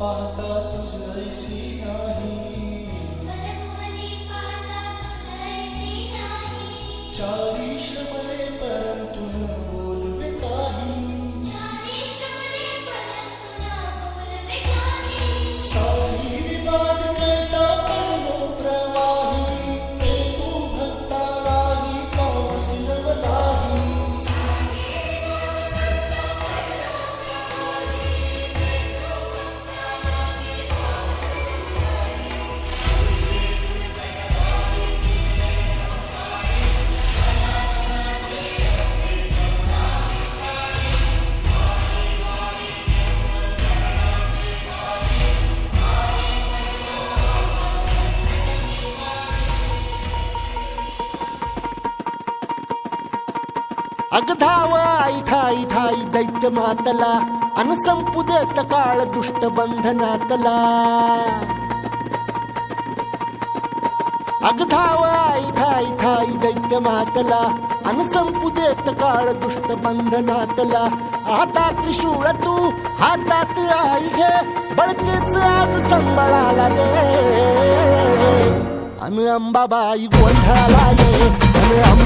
पाहता तुझ ऐसी नाही. चारी अगधाव आई ठाई ठाई दैत्य मातला अन संपू देत काळ दुष्ट बंधनातला. अगधाव आई ठाई ठाई दैत्य मातला अन संपू देत काळ दुष्ट बंधनातला. आता त्रिशूळ तू हातात आई घे बळतेच आज संबळाला दे. अन अंबाबाई गोंधळाला ये अन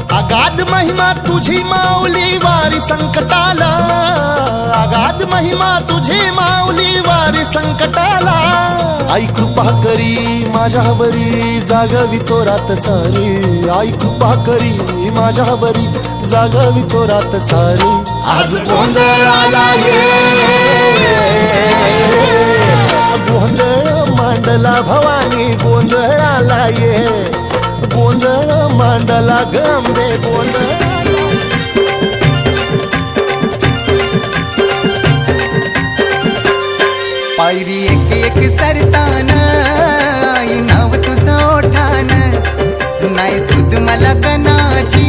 अगाध महिमा तुझी माऊली वारी संकटाला. अगाध महिमा तुझी माऊली वारी संकटाला. आई कृपा करी माझ्यावरी जागवी तो रात सारी. आई कृपा करी माझ्यावरी जागवी तो रात सारी. आज गोंधळाला ये. गोंधळ मांडला भवानी गोंधळाला ये. मांडला गंबे गोंधळ पायरी एक एक चरताना नाव तुझं ओठान. नाही सुद मला कनाची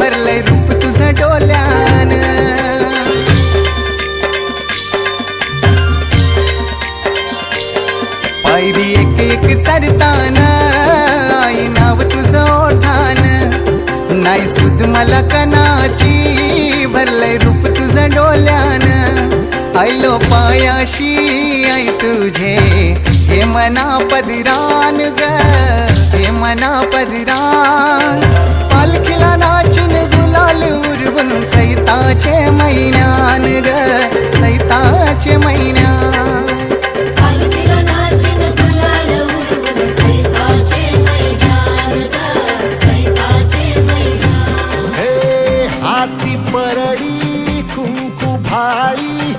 भरलंय रूप तुझं डोल्यान. पायरी एक एक चरताना नाही सुद मला कनाची भरलंय रूप तुझं डोल्यान. आयलो पायाशी आई तुझे. हे मना पदिरान ग हे मना पदिरान. पालखीला नाचून गुलाल उरवून सैताचे मैनान ग सैताचे मैना परडी कुंकू भाळी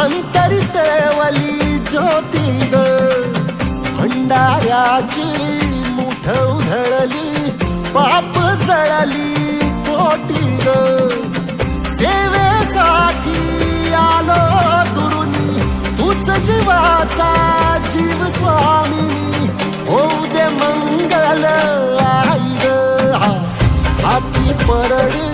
अंतरी तेवली ज्योती ग भंडाऱ्याची मुठ उधळली पाप जळली कोटी ग सेवेसाठी आलो दुरुनी तूच जीवाचा जीव स्वामी होऊ दे मंगल आई ग हाती परडी